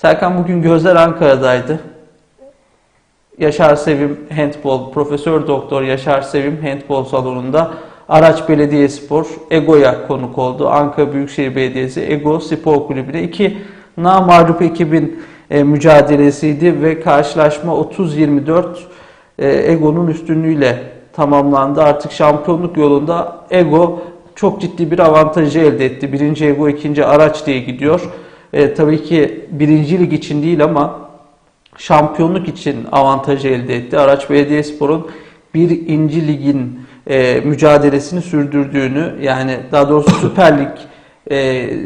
Serkan bugün gözler Ankara'daydı. Yaşar Sevim Handball, Profesör Doktor Yaşar Sevim Handball salonunda Araç Belediyespor Ego'ya konuk oldu. Ankara Büyükşehir Belediyesi Ego Spor Kulübü'ne iki namağlup ekibin e, mücadelesiydi ve karşılaşma 30-24 e, Ego'nun üstünlüğüyle tamamlandı. Artık şampiyonluk yolunda Ego çok ciddi bir avantajı elde etti. Birinci Ego, ikinci Araç diye gidiyor. E, tabii ki birinci lig için değil ama şampiyonluk için avantajı elde etti. Araç Belediyespor'un bir inci ligin e, mücadelesini sürdürdüğünü yani daha doğrusu Süper Lig e,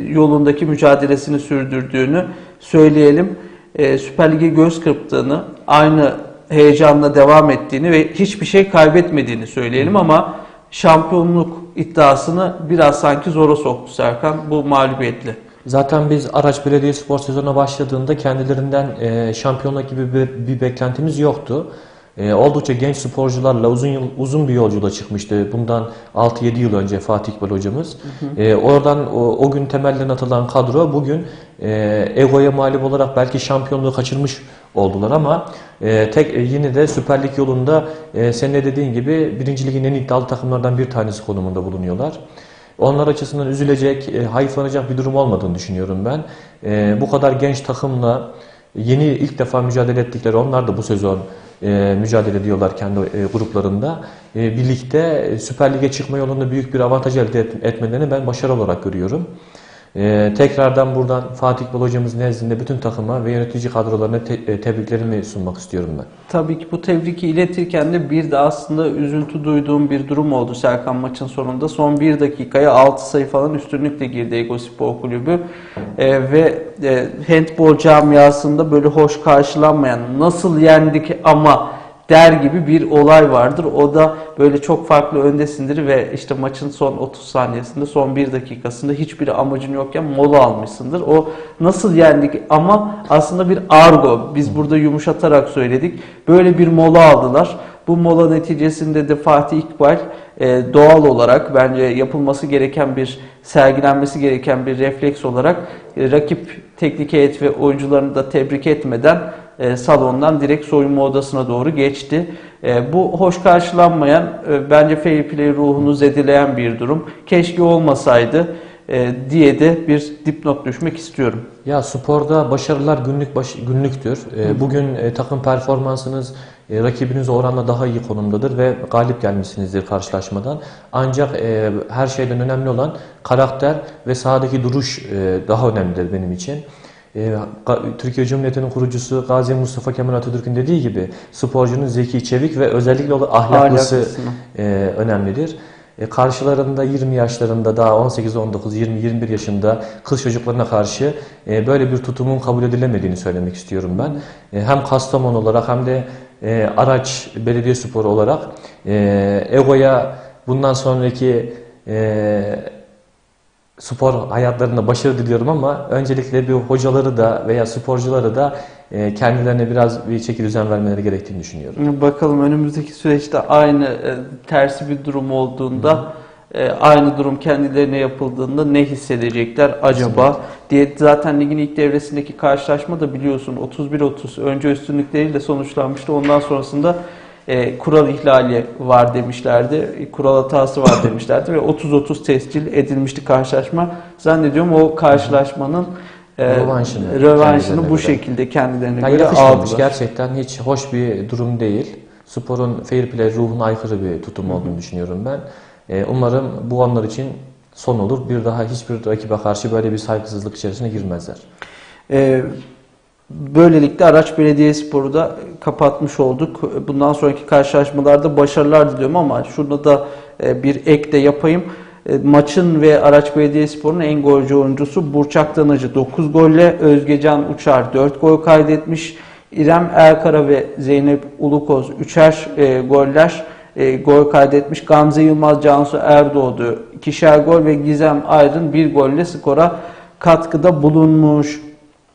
yolundaki mücadelesini sürdürdüğünü söyleyelim. E, Süper Lig'e göz kırptığını, aynı heyecanla devam ettiğini ve hiçbir şey kaybetmediğini söyleyelim ama şampiyonluk iddiasını biraz sanki zora soktu Serkan bu mağlubiyetle. Zaten biz Araç Belediyespor sezona başladığında kendilerinden e, şampiyonluk gibi bir, bir beklentimiz yoktu. E, oldukça genç sporcularla uzun yıl, uzun bir yolculuğa çıkmıştı. Bundan 6-7 yıl önce Fatih İkbal hocamız. E, oradan o, o gün temelden atılan kadro bugün e, Ego'ya mağlup olarak belki şampiyonluğu kaçırmış oldular ama e, tek e, yine de Süper Lig yolunda e, senin de dediğin gibi birinci ligin en iddialı takımlardan bir tanesi konumunda bulunuyorlar. Onlar açısından üzülecek, e, hayıflanacak bir durum olmadığını düşünüyorum ben. E, bu kadar genç takımla yeni ilk defa mücadele ettikleri, onlar da bu sezon e, mücadele ediyorlar kendi e, gruplarında. E, birlikte e, Süper Lig'e çıkma yolunda büyük bir avantaj elde et- etmelerini ben başarı olarak görüyorum. E, tekrardan buradan Fatih İkbal hocamız nezdinde bütün takıma ve yönetici kadrolarına te- e, tebriklerimi sunmak istiyorum ben. Tabii ki bu tebriki iletirken de bir de aslında üzüntü duyduğum bir durum oldu Serkan maçın sonunda. Son bir dakikaya 6 sayı falan üstünlükle girdi Ego Spor Kulübü. Ee, ve e, handball camiasında böyle hoş karşılanmayan nasıl yendik ama der gibi bir olay vardır. O da böyle çok farklı öndesindir ve işte maçın son 30 saniyesinde, son 1 dakikasında hiçbir amacın yokken mola almışsındır. O nasıl yendik ama aslında bir argo. Biz burada yumuşatarak söyledik. Böyle bir mola aldılar. Bu mola neticesinde de Fatih İkbal e, doğal olarak bence yapılması gereken bir sergilenmesi gereken bir refleks olarak e, rakip teknik heyet ve oyuncularını da tebrik etmeden e, salondan direkt soyunma odasına doğru geçti. E, bu hoş karşılanmayan, e, bence fair play ruhunu zedileyen bir durum. Keşke olmasaydı e, diye de bir dipnot düşmek istiyorum. Ya sporda başarılar günlük baş, günlüktür. Bugün e, takım performansınız e, rakibiniz oranla daha iyi konumdadır ve galip gelmişsinizdir karşılaşmadan. Ancak e, her şeyden önemli olan karakter ve sahadaki duruş e, daha önemlidir benim için. E, Ga- Türkiye Cumhuriyeti'nin kurucusu Gazi Mustafa Kemal Atatürk'ün dediği gibi sporcunun zeki, çevik ve özellikle ahlaklısı e, önemlidir. E, karşılarında 20 yaşlarında daha 18, 19, 20, 21 yaşında kız çocuklarına karşı e, böyle bir tutumun kabul edilemediğini söylemek istiyorum ben. E, hem Kastamonu olarak hem de e, Araç Belediye Sporu olarak e, Ego'ya bundan sonraki e, spor hayatlarında başarı diliyorum ama öncelikle bir hocaları da veya sporcuları da e, kendilerine biraz bir çeki düzen vermeleri gerektiğini düşünüyorum. Bakalım önümüzdeki süreçte aynı e, tersi bir durum olduğunda e, aynı durum kendilerine yapıldığında ne hissedecekler acaba diye zaten ligin ilk devresindeki karşılaşma da biliyorsun 31-30 önce üstünlükleriyle sonuçlanmıştı. Ondan sonrasında e, kural ihlali var demişlerdi. e, Kural hatası var demişlerdi ve 30-30 tescil edilmişti karşılaşma. Zannediyorum o karşılaşmanın e, Rövanşını rövanşını bu şekilde kendilerine Ya göre aldılar. Gerçekten hiç hoş bir durum değil. Sporun fair play ruhuna aykırı bir tutum olduğunu düşünüyorum ben. Ee, umarım bu onlar için son olur. Bir daha hiçbir rakibe karşı böyle bir saygısızlık içerisine girmezler. Ee, böylelikle Araç Belediyespor'u da kapatmış olduk. Bundan sonraki karşılaşmalarda başarılar diliyorum ama şurada da e, bir ek de yapayım. E, Maçın ve Araç Belediyespor'un en golcü oyuncusu Burçak Danıcı 9 golle, Özgecan Uçar 4 gol kaydetmiş. İrem Erkara ve Zeynep Ulukoz üçer e, goller e, gol kaydetmiş. Gamze Yılmaz, Cansu Erdoğdu ikişer gol ve Gizem Aydın bir golle skora katkıda bulunmuş.